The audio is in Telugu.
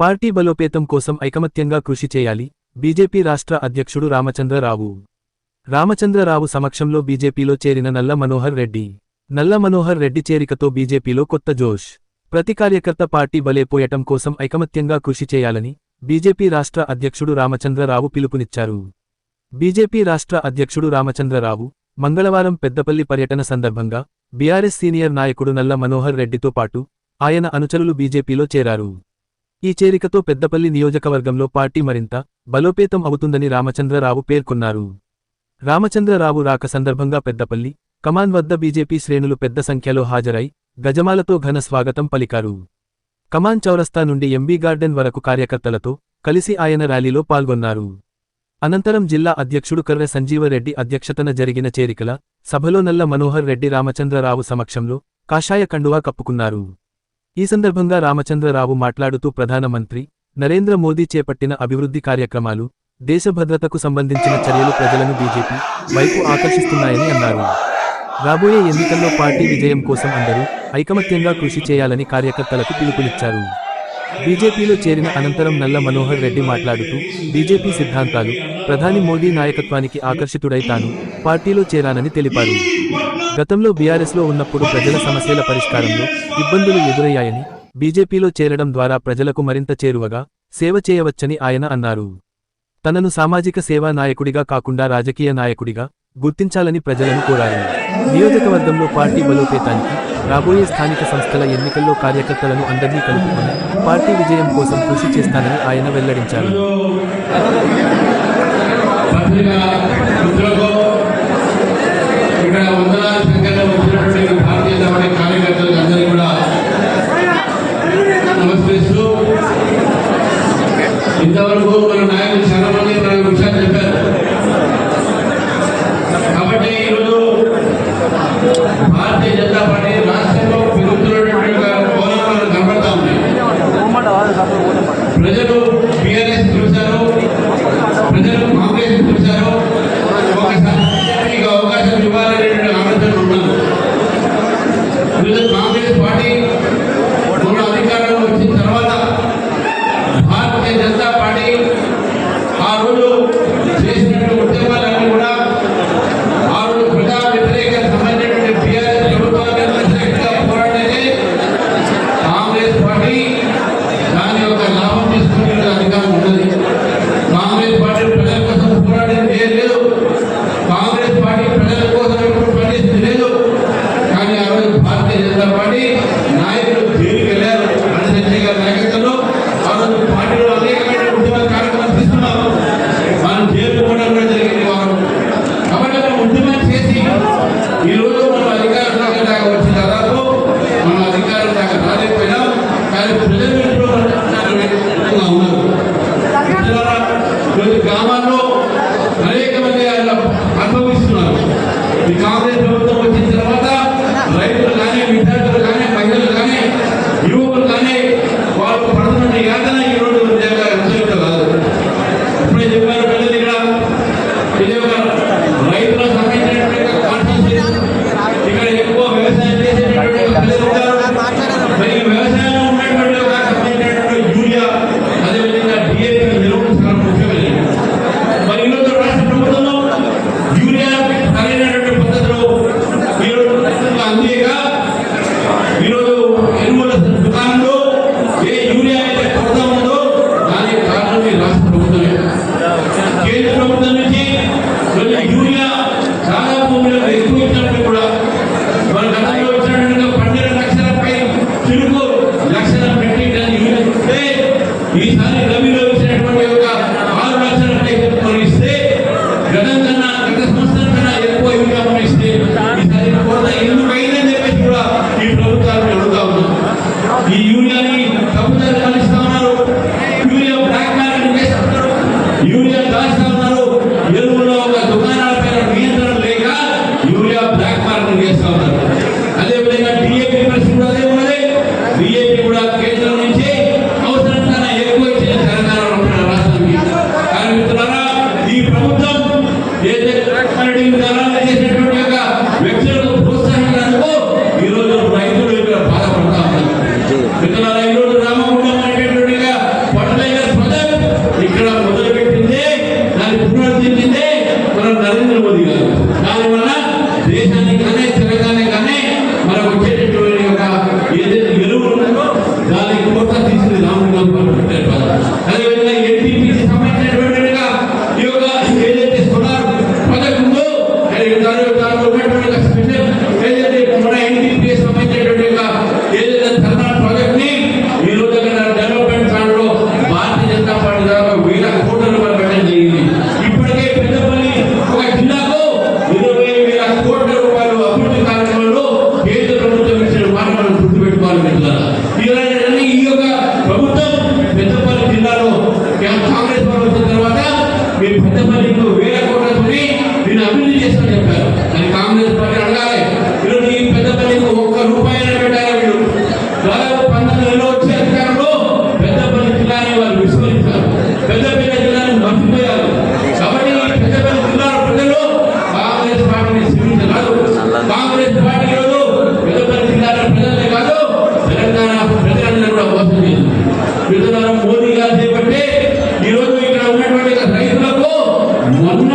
పార్టీ బలోపేతం కోసం ఐకమత్యంగా కృషి చేయాలి. బీజేపీ రాష్ట్ర అధ్యక్షుడు రామచంద్రరావు. రామచంద్రరావు సమక్షంలో బీజేపీలో చేరిన నల్ల మనోహర్ రెడ్డి. నల్ల మనోహర్ రెడ్డి చేరికతో బీజేపీలో కొత్త జోష్. ప్రతి కార్యకర్త పార్టీ బలేపోయటం కోసం ఐకమత్యంగా కృషి చేయాలని బీజేపీ రాష్ట్ర అధ్యక్షుడు రామచంద్రరావు పిలుపునిచ్చారు. బీజేపీ రాష్ట్ర అధ్యక్షుడు రామచంద్రరావు మంగళవారం పెద్దపల్లి పర్యటన సందర్భంగా బీఆర్ఎస్ సీనియర్ నాయకుడు నల్ల మనోహర్ రెడ్డితో పాటు ఆయన అనుచరులు బీజేపీలో చేరారు. ఈ చేరికతో పెద్దపల్లి నియోజకవర్గంలో పార్టీ మరింత బలోపేతం అవుతుందని రామచంద్రరావు పేర్కొన్నారు. రామచంద్రరావు రాక సందర్భంగా పెద్దపల్లి కమాన్ వద్ద బీజేపీ శ్రేణులు పెద్ద సంఖ్యలో హాజరై గజమాలతో ఘన స్వాగతం పలికారు. కమాన్ చౌరస్తా నుండి ఎంబీ గార్డెన్ వరకు కార్యకర్తలతో కలిసి ఆయన ర్యాలీలో పాల్గొన్నారు. అనంతరం జిల్లా అధ్యక్షుడు కర్ర సంజీవరెడ్డి అధ్యక్షతన జరిగిన చేరికల సభలో నల్ల మనోహర్ రెడ్డి రామచంద్రరావు సమక్షంలో కాషాయ కండువా కప్పుకున్నారు. ఈ సందర్భంగా రామచంద్రరావు మాట్లాడుతూ ప్రధానమంత్రి నరేంద్ర మోదీ చేపట్టిన అభివృద్ధి కార్యక్రమాలు దేశ భద్రతకు సంబంధించిన చర్యలు ప్రజలను బీజేపీ వైపు ఆకర్షిస్తున్నాయని అన్నారు. రాబోయే ఎన్నికల్లో పార్టీ విజయం కోసం అందరూ ఐకమత్యంగా కృషి చేయాలని కార్యకర్తలకు పిలుపునిచ్చారు. బీజేపీలో చేరిన అనంతరం నల్ల మనోహర్ రెడ్డి మాట్లాడుతూ బీజేపీ సిద్ధాంతాలు ప్రధాని మోదీ నాయకత్వానికి ఆకర్షితుడై తాను పార్టీలో చేరానని తెలిపారు. గతంలో బీఆర్ఎస్లో ఉన్నప్పుడు ప్రజల సమస్యల పరిష్కారంలో ఇబ్బందులు ఎదురయ్యాయని బీజేపీలో చేరడం ద్వారా ప్రజలకు మరింత చేరువగా సేవ చేయవచ్చని ఆయన అన్నారు. తనను సామాజిక సేవా నాయకుడిగా కాకుండా రాజకీయ నాయకుడిగా గుర్తించాలని ప్రజలను కోరారు. నియోజకవర్గంలో పార్టీ బలోపేతానికి రాబోయే స్థానిక సంస్థల ఎన్నికల్లో కార్యకర్తలను అందరినీ కలుపుకొని పార్టీ విజయం కోసం కృషి చేస్తానని ఆయన వెల్లడించారు. Agora